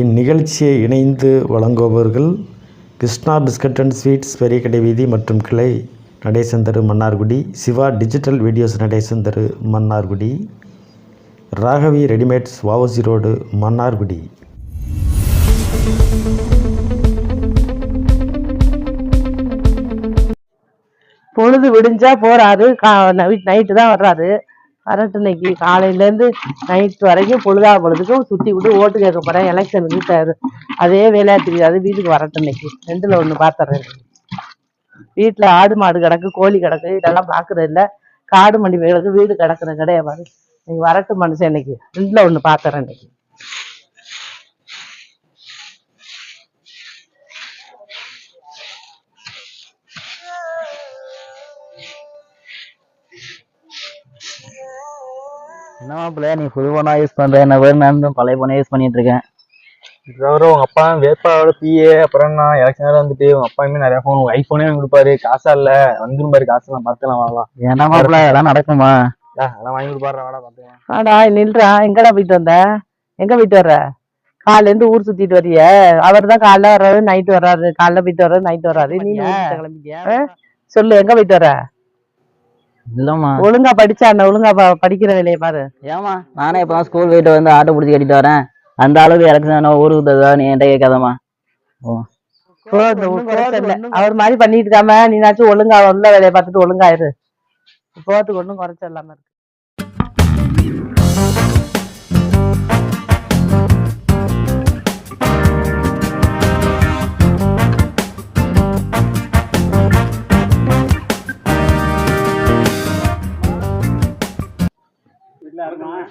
இந்நிகழ்ச்சியை இணைந்து வழங்குபவர்கள் கிருஷ்ணா பிஸ்கட் அண்ட் ஸ்வீட்ஸ் பெரிய கடை வீதி மற்றும் கிளை நடேசன் தெரு மன்னார்குடி சிவா டிஜிட்டல் வீடியோஸ் நடேசன் தெரு மன்னார்குடி ராகவி ரெடிமேட்ஸ் வஉசி ரோடு மன்னார்குடி. பொழுது விடிஞ்சா போறாரு. நைட்டு தான் வர்றாரு. வரட்டு காலையிலேருந்து நைட் வரைக்கும் பொழுதா பொழுதுக்கும் சுத்தி விட்டு ஓட்டு கேட்க போறேன். எலெக்ஷனுக்கு த- அதே வேலையா தெரியாது வீட்டுக்கு வரட்டும் ரெண்டில் ரெண்டுல ஒண்ணு வீட்டில் வீட்டுல ஆடு மாடு கிடக்கு கோழி கிடக்கு இதெல்லாம் பாக்குறது இல்ல. காடு மண்டி கிடக்கு வீடு கிடக்குற கிடையாது நீங்கள் இன்னைக்கு மனுஷன் இன்னைக்கு. ரெண்டுல ஒண்ணு பார்த்துறேன் இன்னைக்கு. என்ன மாப்பிள்ள நீ புது போனா யூஸ் பண்ற? என்ன வேறு நான் பழைய போனே யூஸ் பண்ணிட்டு இருக்கேன். இதுக்கப்புறம் உங்க அப்பா வேட்பாளரோட பிஏ அப்புறம் நான் எலெக்ஷன் வந்துட்டு உங்க அப்பாயுமே நிறைய ஃபோன் ஐபோனே வாங்கி கொடுப்பாரு. காசா இல்ல? வந்துரும் பாரு காசு எல்லாம் பார்த்துலாம் வாங்கலாம் என்ன மாப்பிள்ள இதெல்லாம் நடக்குமா? அதெல்லாம் வாங்கி கொடுப்பாரு வாடா பார்த்துக்கலாம். ஆடா நில்றா. எங்கடா போயிட்டு வந்த? எங்க போயிட்டு வர்ற? காலைல இருந்து ஊர் சுத்திட்டு வர்றிய அவர் தான் காலைல வர்றாரு நைட் வர்றாரு. காலைல போயிட்டு வர்றாரு நைட் வர்றாரு. நீ கிளம்பிட்டியா? சொல்லு எங்க போயிட்டு வர்ற? இல்லம்மா. ஒழுங்கா படிச்சா என்ன ஒழுங்கா ப- படிக்கிற வேலையை பாரு. ஏமா நானே இப்பதான் ஸ்கூல் போயிட்டு வந்து ஆட்டோ பிடிச்சி கட்டிட்டு வரேன். அந்த அளவுக்கு எலெக்ஷன் ஊருக்கு தருதா நீ என்கிட்ட கேட்காதம்மா. குறைச்சல் இல்ல. அவர் மாதிரி பண்ணிட்டு இருக்காம நீனாச்சும் ஒழுங்கா உள்ள வேலையை பார்த்துட்டு ஒழுங்கா இரு. போறதுக்கு ஒண்ணும் குறைச்சல் இல்லாம இருக்கு.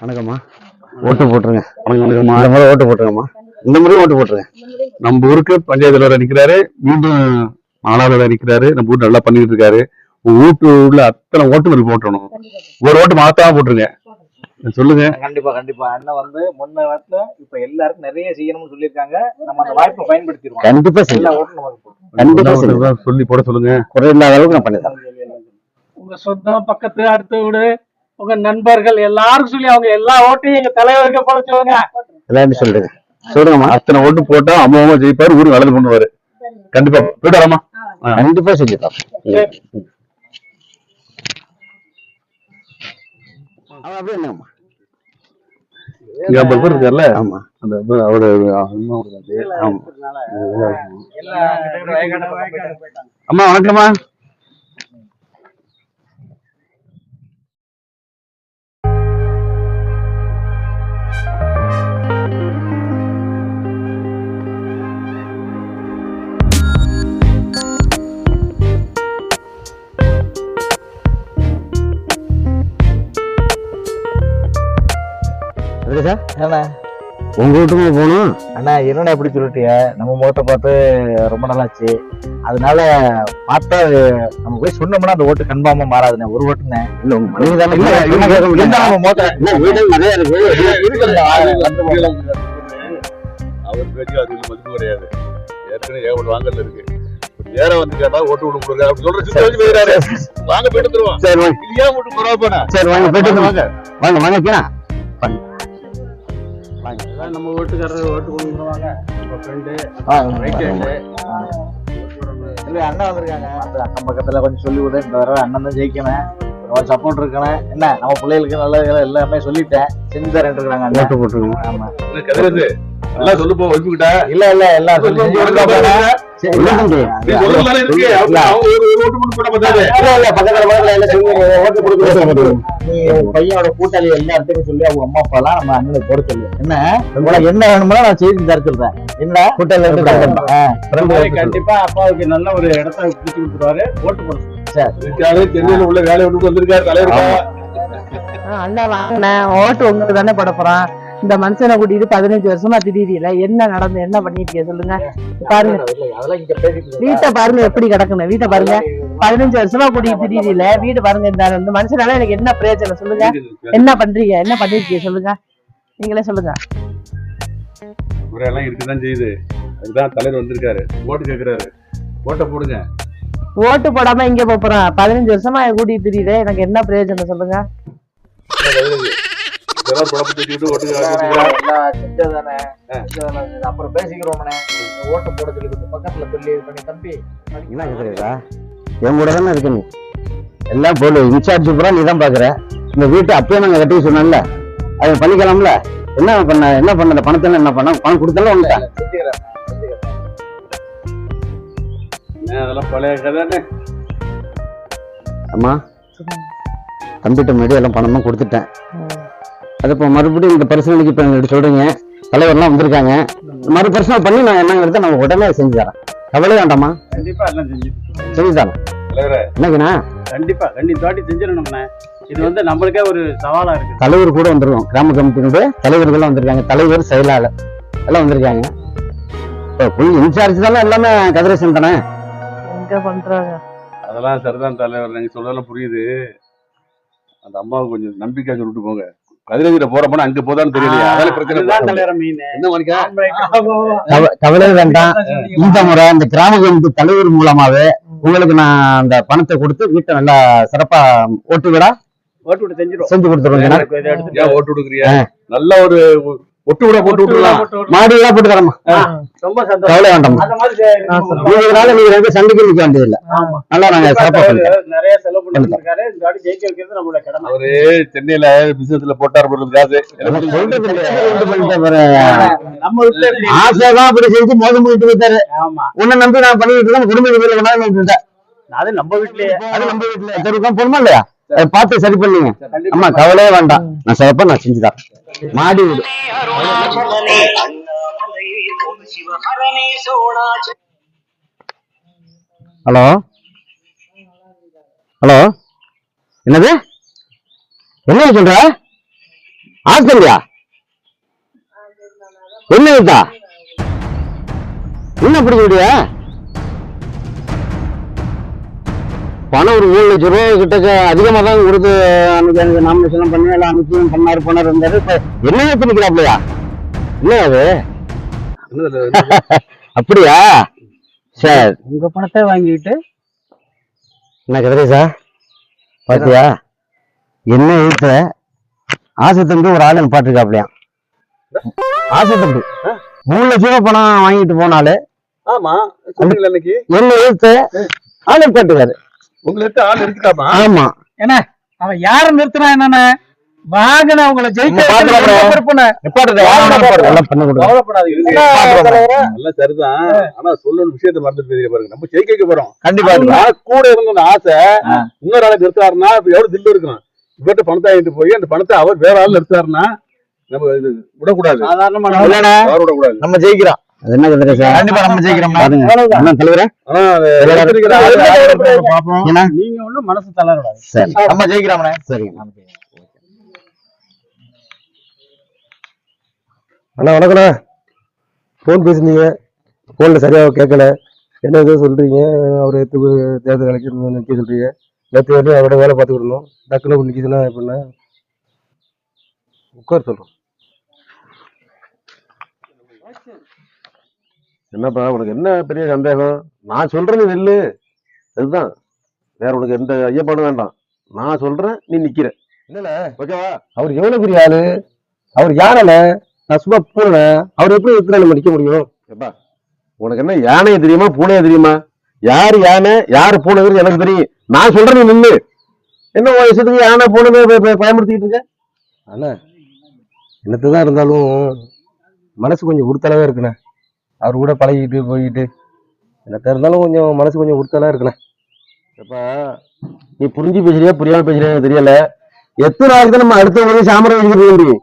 வணக்கம்மா. ஓட்டு போட்டுருங்க. வணக்கம்மா. இந்த முறை ஓட்டு போட்டுருங்கம்மா. இந்த முறை ஓட்டு போட்டுருங்க. நம்ம ஊருக்கு பஞ்சாயத்து தலைவர் நிக்கிறாரு. மீண்டும் மாணவர்கள் நிக்கிறாரு. நம்ம ஊர் நல்லா பண்ணிட்டு இருக்காரு. உங்க வீட்டு உள்ள அத்தனை ஓட்டுகள் போட்டுறணும். ஒரு ஓட்டு மாத்தாம போட்டுருங்க. சொல்லுங்க. கண்டிப்பா கண்டிப்பா. அண்ணன் வந்து முன்ன வாரத்துல இப்ப எல்லாருக்கும் நிறைய செய்யணும்னு சொல்லியிருக்காங்க. நம்ம அந்த வாய்ப்பை பயன்படுத்திடுவோம். கண்டிப்பா. கண்டிப்பா சொல்லி போட சொல்லுங்க. குறை இல்லாத அளவுக்கு நான் பண்ணித்தரேன் உங்க சொந்தம் பக்கத்து அடுத்த வீடு உங்க நண்பர்கள் எல்லாருக்கும் சொல்லி அவங்க எல்லா ஓட்டையும் எங்க தலைவருக்கு போட சொல்லுங்க எல்லாரும் சொல்லுங்க. சொல்லுங்கம்மா. அத்தனை ஓட்டு போட்டா அம்மா அம்மா ஜெயிப்பாரு ஊருக்கு நல்லது பண்ணுவாரு. கண்டிப்பா. போயிட்டு கண்டிப்பா செஞ்சுக்கலாம் அப்படியே என்னம்மா? இருக்கார்ல? ஆமா. அந்த அவரோட அம்மா இருக்காரு. வணக்கம்மா சார் என்ன உங்க வீட்டுக்கு போகணும்? அண்ணா என்னடா எப்படி சொல்லிட்டிய நம்ம முகத்தை பார்த்து ரொம்ப நாளாச்சு. அதனால பார்த்தா நம்ம போய் சொன்னோம்னா அந்த ஓட்டு கன்ஃபார்மா மாறாதுண்ணே. ஒரு ஓட்டுண்ணே. இல்ல உங்க தானே இருக்கு. அவர் பேச்சு அது மதிப்பு கிடையாது. ஏற்கனவே ஏகப்பட்ட வாங்கல இருக்கு. நேர வந்து கேட்டா ஓட்டு விட்டு கொடுங்க. அப்படி சொல்ற சித்த போயிடாரு வாங்க போயிட்டு வந்துருவோம். சரி வாங்க. ஏன் விட்டு போறா போனா சரி வாங்க போயிட்டு வாங்க வாங்க. வாங்க கீழே நம்ம வீட்டுக்காரர் ஓட்டு கொடுக்குறவாங்க நம்ம ஃப்ரெண்டு இல்ல அண்ணன் வந்திருக்காங்க. அந்த அக்கம் பக்கத்துல கொஞ்சம் சொல்லி விடு. இந்த தடவை அண்ணன் தான் ஜெயிக்கணும். கொஞ்சம் சப்போர்ட் இருக்கணும். என்ன நம்ம பிள்ளைகளுக்கு நல்லது எல்லாமே சொல்லிட்டேன். செஞ்சு தரேன் இருக்காங்க அண்ணன். ஓட்டு போட்டுருங்க ஆமா. கதிரது எல்லாம் சொல்லு போ வைப்புக்கிட்ட இல்ல இல்ல எல்லாம் சொல்லி சரி, பையனோட கூட்டாளி எல்லா இடத்துக்கும் சொல்லி அவங்க அம்மா அப்பா எல்லாம் நம்ம அண்ணனுக்கு போட சொல்லு. என்ன? என்ன வேணுமோ நான் செய்து தர சொல்றேன் என்ன கூட்டாளி கண்டிப்பா அப்பாவுக்கு நல்ல ஒரு இடத்த பிடிச்சு கொடுத்துருவாரு. ஓட்டு போட சென்னையில உள்ள வேலையை விட்டு வந்திருக்காரு தலைவர் அண்ணா வாங்கினேன் ஓட்டு உங்களுக்கு தானே போட போறான் இந்த மனுஷனை கூட்டிட்டு பதினஞ்சு வருஷமா திடீர்ல என்ன நடந்து என்ன பண்ணிருக்கீங்க சொல்லுங்க. பாருங்க. வீட்டை பாருங்க எப்படி கிடக்குன்னு. வீட்டை பாருங்க. பதினஞ்சு வருஷமா கூட்டிட்டு திடீர்ல வீடு பாருங்க இந்த மனுஷனால எனக்கு என்ன பிரயோஜனம் சொல்லுங்க. என்ன பண்றீங்க? என்ன பண்ணிருக்கீங்க சொல்லுங்க. நீங்களே சொல்லுங்க. முறையெல்லாம் இருக்குதான் செய்யுது. அதுதான் தலைவர் வந்திருக்காரு. ஓட்டு கேக்குறாரு. ஓட்டை போடுங்க. ஓட்டு போடாம இங்க போறான். பதினஞ்சு வருஷமா கூட்டிட்டு திரியுதே எனக்கு என்ன பிரயோஜனம் சொல்லுங்க. இதெல்லாம் குழப்பம் தூக்கிட்டு ஓட்டு எல்லாம் செஞ்சதானே? செஞ்சதானே. அப்புறம் பேசிக்கிறோம்ண்ணே ஓட்டு போட சொல்லி பக்கத்துல சொல்லி இது பண்ணி தம்பி என்ன கேக்குறீங்களா என் கூட தானே இருக்க நீ? எல்லாம் போடு இன்சார்ஜ் பூரா நீ தான் பாக்குற. இந்த வீட்டை அப்பயே நாங்க கட்டி சொன்னோம்ல அதை பண்ணிக்கலாம்ல. என்ன பண்ண என்ன பண்ண அந்த பணத்தை என்ன பண்ண? பணம் கொடுத்தாலும் செஞ்சுக்கிறேன் அதெல்லாம் பழைய கதை அம்மா தம்பிட்ட முன்னாடி எல்லாம் பணமும் கொடுத்துட்டேன். அது இப்போ மறுபடியும் இந்த பரிசீலனைக்கு இப்போ எங்கள்கிட்ட சொல்றீங்க தலைவர்லாம் வந்திருக்காங்க. மறு பரிசீலனை பண்ணி நான் என்னங்கிறத நம்ம உடனே செஞ்சு தரேன். கவலை வேண்டாமா கண்டிப்பா எல்லாம் செஞ்சு செஞ்சு தரேன். தலைவரே என்னங்கண்ணா? கண்டிப்பா கண்டிப்பா வாட்டி செஞ்சிடணும்ண்ணே இது வந்து நம்மளுக்கே ஒரு சவாலா இருக்கு தலைவர் கூட வந்துருவோம். கிராம கமிட்டியினுடைய தலைவர்கள்லாம் வந்திருக்காங்க. தலைவர் செயலாளர் எல்லாம் வந்திருக்காங்க. இப்போ ஃபுல் இன்சார்ஜ் தானே? எல்லாமே கதிரேசன் தானே? எங்க பண்றாங்க? அதெல்லாம் சரிதான் தலைவர். நீங்க சொல்றதெல்லாம் புரியுது. அந்த அம்மாவுக்கு கொஞ்சம் நம்பிக்கை சொல்லிட்டு போங்க. கதிரகிர போற போனா அங்க போதான்னு தெரியலையா. அதெல்லாம் பிரச்சனை கவலை வேண்டாம். இந்த முறை இந்த கிராம கமிட்டி தலைவர் மூலமாவே உங்களுக்கு நான் அந்த பணத்தை கொடுத்து வீட்டை நல்லா சிறப்பா ஓட்டு விட ஓட்டு செஞ்சு கொடுத்துருவோம். ஓட்டு கொடுக்குறியா நல்ல ஒரு ஒட்டு விட போட்டு விட்டுலாம் மாடி எல்லாம் போட்டு தரமா ரொம்ப சந்தோஷம். கவலை வேண்டாம் அந்த மாதிரி செய்யணும். இதனால நீங்க ரெண்டு சண்டைக்கு நிக்க வேண்டியதில்லை. ஆமா. நல்லா நாங்க சிறப்பா நிறைய செலவு பண்ணிட்டு இருக்காரு. இந்த வாட்டி ஜெயிக்க வைக்கிறது நம்மளோட கடமை. அவரு சென்னையில பிசினஸ்ல போட்டார் போடுறது காசு. ஆசைதான் அப்படி செஞ்சு மோதம் போயிட்டு விட்டாரு ஆமா. உன்னை நம்பி நான் பண்ணிட்டு இருக்கேன் குடும்ப வீட்டுல வேணாலும் விட்டுட்டேன் அது நம்ம வீட்லயே. அது நம்ம வீட்டுல தெரிவிக்காம போடுமா இல்லையா? பார்த்து சரி பண்ணீங்க. அம்மா கவலையே வேண்டாம். நான் சிறப்பா நான் செஞ்சுதான் மாடி வீடு. ஹலோ? ஹலோ? என்னது? என்ன சொல்ற? ஆஸ்திரேலியா என்ன வித்தா என்ன பிடிக்க பணம் ஒரு மூணு லட்சம் ரூபாய் கிட்ட அதிகமா தான் கொடுத்து அன்னைக்கு எனக்கு நாமினேஷன் பண்ணி எல்லாம் அனுப்பிச்சு பண்ணாரு பண்ணாரு இருந்தாரு. இப்ப என்ன பண்ணிக்கிறாப்லையா என்ன அது? அப்படியா? சரி. உங்க பணத்தை வாங்கிட்டு என்ன கதிரேசா பாத்தியா? என்ன எழுத்த ஆசை தம்பி ஒரு ஆளு பாட்டுருக்காப்லையா ஆசை தம்பி மூணு லட்சம் ரூபாய் பணம் வாங்கிட்டு போனாலே ஆமா. என்ன எழுத்த? ஆளு பாட்டுக்காரு உங்களுக்கு ஆள் இருக்குதாமா ஆமா. அவன் யார நிறுத்தினா என்னன்னு வாங்கின எல்லாம் சரிதான். ஆனா சொல்லணும் விஷயத்த மறந்துட்டு போயிருக்க பாருங்க. நம்ம ஜெயிக்க போறோம். கண்டிப்பா கூட இருந்த ஆசை இன்னொரு ஆளை நிறுத்தாருன்னா இப்ப எவ்வளவு தில்லு இருக்கணும் இவர்கிட்ட பணத்தை வாங்கிட்டு போய் அந்த பணத்தை அவர் வேற ஆள் நிறுத்தாருன்னா நம்ம இது விடக்கூடாது. சாதாரணமா இல்லண்ணே, அவர் விடக்கூடாது. நம்ம ஜெயிக்கிறோம். அது என்ன கண்டிப்பா நம்ம ஜெயிக்கிறோம் பாருங்க. தலைவரே. ஏன்னா நீங்க ஒண்ணும் மனசு தளரக்கூடாது. சரி. நம்ம ஜெயிக்கிறோம்ண்ணே. சரிங்க அண்ணா வணக்கண்ணா ஃபோன் பேசுனீங்க ஃபோனில் சரியாக கேட்கல. என்ன ஏதோ சொல்கிறீங்க அவர் எடுத்து தேர்தல் அழைக்க நிற்க சொல்கிறீங்க நேற்று வரையும் அவரோட வேலை பார்த்துக்கிட்டு இருந்தோம். டக்குனு இப்படி நிற்கிதுன்னா எப்படின்னா உட்கார் சொல்கிறோம் என்னப்பா உனக்கு என்ன பெரிய சந்தேகம்? நான் சொல்றது நெல்லு அதுதான். வேற உனக்கு எந்த ஐயப்பாடும் வேண்டாம். நான் சொல்றேன் நீ நிக்கிற. இல்லல ஓகேவா அவர் எவ்வளவு பெரிய ஆளு? அவர் யாரல? நான் சும்மா பூனை அவர் எப்படி எத்தனை நம்ம நிக்க முடியும்? எப்பா உனக்கு என்ன யானையை தெரியுமா பூனையை தெரியுமா? யார் யானை யார் பூனைங்கிறது எனக்கு தெரியும். நான் சொல்றேன் நில்லு. என்ன இஷ்டத்துக்கு யானை பூனை ப- ப- பயமுறுத்திக்கிட்டு இருக்க? அண்ணா என்னத்துதான் இருந்தாலும் மனசு கொஞ்சம் உறுத்தலாவே இருக்குண்ணே. அவர் கூட பழகிட்டு போயிட்டு. என்ன இருந்தாலும் கொஞ்சம் மனசு கொஞ்சம் உறுத்தலாக இருக்குண்ணே. இப்போ நீ புரிஞ்சு பேசுறியா புரியாமல் பேசுறியா தெரியல. எத்தனை நாளைக்கு நம்ம அடுத்த முறை சாமரம் வச்சுக்க முடியும்?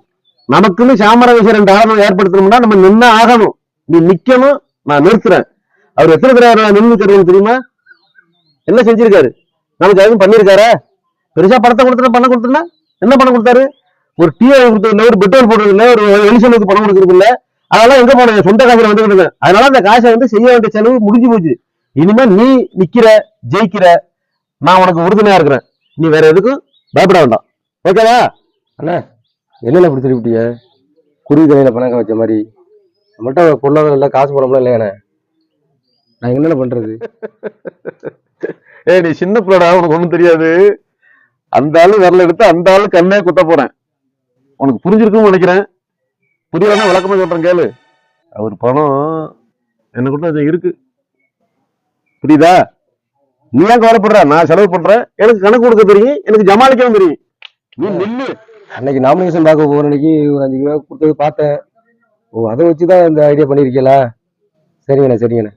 நமக்குன்னு சாமரம் வச்சு ரெண்டு ஆழம் ஏற்படுத்தணும்னா நம்ம நின்று ஆகணும். நீ நிற்கணும் நான் நிறுத்துறேன். அவர் எத்தனை தடவை நின்று தெரியுமா? என்ன செஞ்சிருக்காரு? நமக்கு எதுவும் பண்ணியிருக்காரா பெருசா பணத்தை கொடுத்துட்டு பணம் கொடுத்துனா என்ன பணம் கொடுத்தாரு? ஒரு டீ கொடுத்தது இல்ல ஒரு பெட்ரோல் போடுறது இல்லை ஒரு எலிசனுக்கு பணம் கொடுக்கறது அதெல்லாம் எங்க போன? சொந்த காசுல வந்துட்டு இருக்கேன் அதனால அந்த காசை வந்து செய்ய வேண்டிய செலவு முடிஞ்சு போச்சு. இனிமே நீ நிக்கிற ஜெயிக்கிற நான் உனக்கு உறுதுணையா இருக்கிறேன். நீ வேற எதுக்கும் பயப்பட வேண்டாம். ஓகேவா? அண்ணா என்னென்ன சொல்லிவிட்டிய குருவி கடையில பணம் வச்ச மாதிரி. நம்மகிட்ட பொருளாதாரம் இல்லை காசு பணம்லாம் இல்லையாண்ணே? நான் என்னென்ன பண்றது? ஏய் நீ சின்ன பிள்ளடா உனக்கு ஒண்ணும் தெரியாது. அந்த ஆளு விரல எடுத்து அந்த ஆளு கண்ணே குத்த போறேன். உனக்கு புரிஞ்சிருக்கும்னு நினைக்கிறேன். புரியலன்னா விளக்கமா சொல்றேன் கேளு. அவர் பணம் என்ன கூட அது இருக்கு. புரியுதா? நீ ஏன் கவலைப்படுற? நான் செலவு பண்றேன். எனக்கு கணக்கு கொடுக்க தெரியும். எனக்கு ஜமாளிக்கவும் தெரியும். நீ நில்லு. அன்னைக்கு நாமினேஷன் பார்க்க போகிற அன்னைக்கு ஒரு அஞ்சு கிலோ கொடுத்தது பார்த்தேன். ஓ அதை வச்சு தான் இந்த ஐடியா பண்ணியிருக்கீங்களா? சரிங்கண்ணே சரிங்கண்ணே.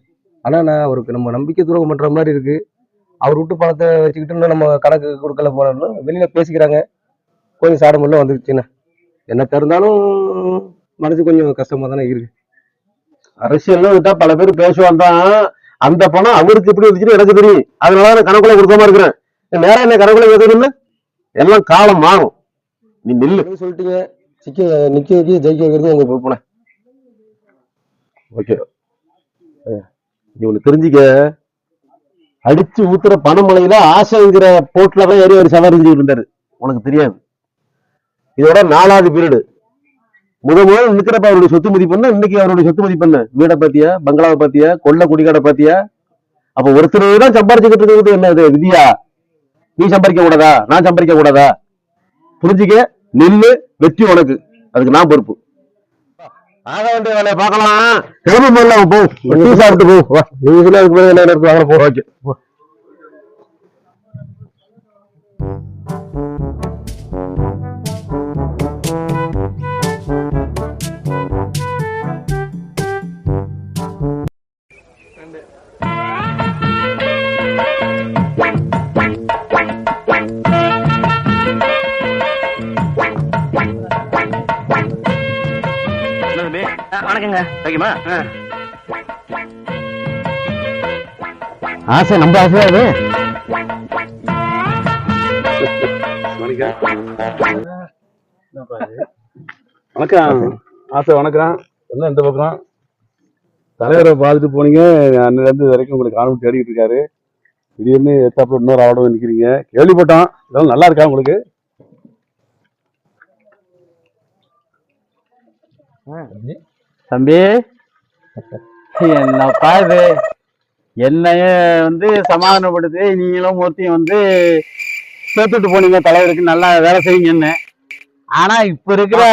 ஆனால் நான் அவருக்கு நம்ம நம்பிக்கை துரோகம் பண்ணுற மாதிரி இருக்கு. அவர் விட்டு பணத்தை வச்சுக்கிட்டு இன்னும் நம்ம கணக்கு கொடுக்கல போனோம்னா வெளியில பேசிக்கிறாங்க. கொஞ்சம் சாடமெல்லாம் வந்துருச்சுண்ணே. என்ன இருந்தாலும் மனசு கொஞ்சம் கஷ்டமா தானே இருக்கு. அரசியல்ல விட்டா பல பேர் பேசுவான் தான். அந்த பணம் அவருக்கு எப்படி வந்துச்சுன்னு எனக்கு தெரியும். அதனால நான் கணக்குள்ள கொடுக்காம இருக்கிறேன். நேரம் என்ன கணக்குள்ள கேட்கணும்னு எல்லாம் காலம் மாறும். நீ நில்லு. சொல்லிட்டீங்க? சிக்க நிக்க வைக்க ஜெயிக்க வைக்கிறது உங்க பொறுப்புண்ணே ஓகே. நீ ஒண்ணு தெரிஞ்சுக்க. அடிச்சு ஊத்துற பணமழையில ஆசைங்கிற போட்ல தான் ஏறி ஒரு சவாரி இருந்தாரு. உனக்கு தெரியாது. இதோட நாலாவது பீரியடு. முத முதல்ல நிக்கிறப்ப அவருடைய சொத்து மதிப்பு என்ன? இன்னைக்கு அவருடைய சொத்து மதிப்பு என்ன? வீடை பாத்தியா பங்களாவை பாத்தியா கொள்ள குடிகாடை பாத்தியா அப்ப ஒருத்தர் தான் சம்பாரிச்சுக்கிட்டு இருக்கிறது என்ன இது? விதியா? நீ சம்பாதிக்க கூடாதா? நான் சம்பாதிக்க கூடாதா? புரிஞ்சுக்க? நில்லு வெற்றி உனக்கு. அதுக்கு நான் பொறுப்பு. ஆக வேண்டிய வேலையை பார்க்கலாம். கிளம்பி போடலாம் போ. டீ சாப்பிட்டு போ. நீங்க சொல்ல அதுக்கு பிறகு என்ன இருக்கு வாங்க போ. ஓகே. போ வணக்கங்க வைக்குமா ஆசை நம்ம ஆசையா அது. வணக்கம். ஆசை. வணக்கம். என்ன இந்த பக்கம்? தலைவரை பார்த்துட்டு போனீங்க. அன்னில இருந்து இது வரைக்கும் உங்களுக்கு காணும் தேடிட்டு இருக்காரு. திடீர்னு எத்தாப்புல இன்னொரு ஆளோட நிக்கிறீங்க. கேள்விப்பட்டோம். இதெல்லாம் நல்லா இருக்கா உங்களுக்கு? தம்பி என்னப்பா இது என்னைய வந்து சமாதானப்படுத்தி நீங்களும் ஒருத்தையும் வந்து சேர்த்துட்டு போனீங்க தலைவருக்கு நல்லா வேலை செய்யுங்கன்னு ஆனா இப்ப இருக்கிற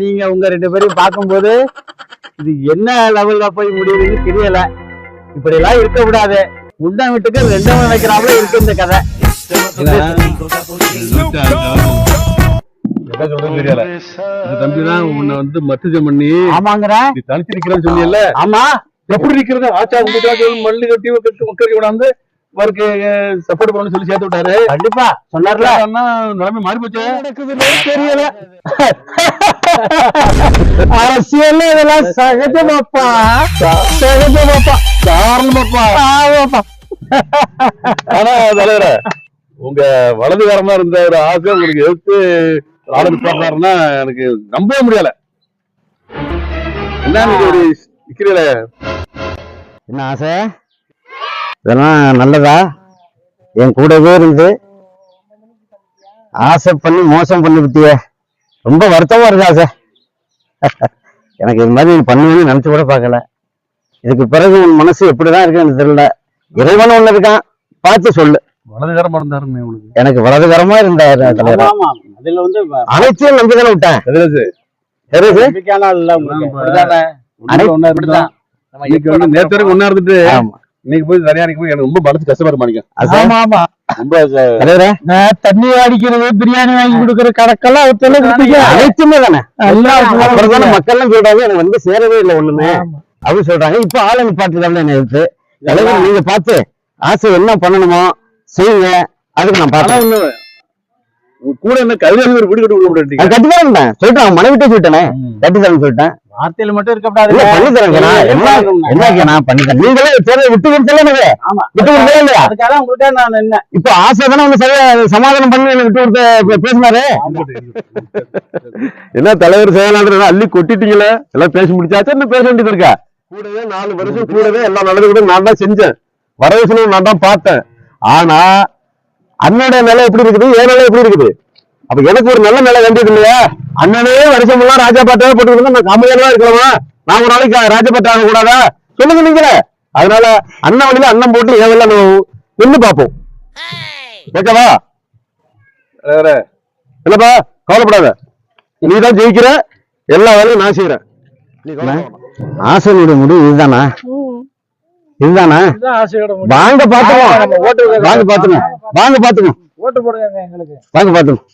நீங்க உங்க ரெண்டு பேரையும் பார்க்கும்போது இது என்ன லெவல்ல போய் முடியுதுன்னு தெரியல. இப்படி எல்லாம் இருக்க கூடாது முன்ன வீட்டுக்கு ரெண்டும் வைக்கிறாப்புல இருக்கு இந்த கதை. என்ன சொல்றது தெரியல இந்த தம்பி தான் உன்னை வந்து மத்திஜம் பண்ணி ஆமாங்கிற. நீ தனிச்சு நிக்கிறேன்னு சொன்னீங்கல்ல ஆமா. எப்படி நிக்கிறது? ஆச்சா உங்களுக்கு மல்லு கட்டி கட்டி மக்கள் கொண்டாந்து அவருக்கு சப்போர்ட் பண்ணணும்னு சொல்லி சேர்த்து விட்டாரு. கண்டிப்பா. சொன்னார்ல. அண்ணா நிலைமை மாறி போச்சு? தெரியல. அரசியல் இதெல்லாம் சகஜமாப்பா. சகஜமாப்பா. காரணமாப்பா ஆமாப்பா ஆனா தலைவர உங்க வலதுகாரமா இருந்த ஒரு ஆசை உங்களுக்கு எதிர்த்து ஆளுநர் பாடுறாருன்னா எனக்கு நம்பவே முடியல. என்ன ஒரு என்ன ஆசை? இதெல்லாம் நல்லதா? என் கூடவே இருந்து ஆசை பண்ணி மோசம் பண்ணி விட்டிய. ரொம்ப வருத்தமா இருக்கு ஆசை. எனக்கு இது மாதிரி பண்ணுவேன்னு நினைச்சு கூட பார்க்கல. இதுக்கு பிறகு உன் மனசு எப்படிதான் இருக்குன்னு தெரியல. இறைவன் ஒண்ணு இருக்கான். பார்த்து சொல்லு. வலதுகாரமா இருந்தாருன்னு உங்களுக்கு எனக்கு வலதுகரமா இருந்த தலைவர். ஆமா அதுல வந்து அனைத்தையும் நம்பி தானே விட்டேன். இருந்துட்டு ஆமா. இன்னைக்கு போய் தனியா போது எனக்கு ரொம்ப மனசு கஷ்டமா ரொம்ப நான் தண்ணி அடிக்கிறது பிரியாணி வாங்கி கொடுக்கற கணக்கெல்லாம் அனைத்துமே தானே? தானே மக்கள் எல்லாம் சொல்றாங்க எனக்கு வந்து சேரவே இல்லை ஒண்ணுமே. அப்படின்னு சொல்றாங்க. இப்ப ஆளு நிப்பாட்டுதான் என்ன எடுத்து தலைவர் நீங்க பார்த்து ஆசை என்ன பண்ணணுமோ செய்யுங்க. அதுக்கு நான் பார்த்தேன். கூட என்ன கல்யாணம் ஒரு வீடு கட்டி தரேன் சொல்லிட்டேன் மனைவிட்டே சொல்லிட்டேனே. கட்டி தரேன் சொல்லிட்டேன். வார்த்தையில மட்டும் இல்ல இருக்கக்கூடாது பண்ணி தரேங்க நான். என்ன என்ன நான் பண்ணி தரேன் நீங்களே சரி விட்டு கொடுத்தல எனக்கு? ஆமா. விட்டு கொடுத்தே இல்லையா? அதுக்காக உங்கள்கிட்ட நான் என்ன? இப்ப ஆசை தானே வந்து சரியா சமாதானம் பண்ணி எனக்கு விட்டு கொடுத்த பேசினாரு? என்ன தலைவர் செயலாளர் அள்ளி கொட்டிட்டீங்களே? எல்லாம் பேசி முடிச்சாச்சா? என்ன பேச வேண்டியது இருக்கா? கூடவே நாலு வருஷம் கூடவே எல்லாம் நல்லது கூட நான் தான் செஞ்சேன். வரவு செலவு நான் தான் பார்த்தேன். ஆனா அண்ணனுடைய நிலை எப்படி இருக்குது? என் நிலை எப்படி இருக்குது? அப்ப எனக்கு ஒரு நல்ல நிலை வேண்டியது இல்லையா? அண்ணனே வருஷம் எல்லாம் ராஜா பாட்டாவே போட்டு இருந்தா நான் கம்மியெல்லாம் இருக்கலாமா நான் ஒரு நாளைக்கு ராஜா பாட்டா ஆக கூடாதா சொல்லுங்க நீங்களே. அதனால அண்ணன் வழியில அண்ணன் போட்டு வழியில நின்னு பார்ப்போம். ஓகேவா என்னப்பா? கவலைப்படாத. நீ தான் ஜெயிக்கிற எல்லா வேலையும் நான் செய்யறேன். ஆசனுடைய முடிவு இதுதானா? இதுதானா. வாங்க ஓட்டு வாங்க பாத்துருவோம் வாங்க எங்களுக்கு. வாங்க பாத்துருவோம்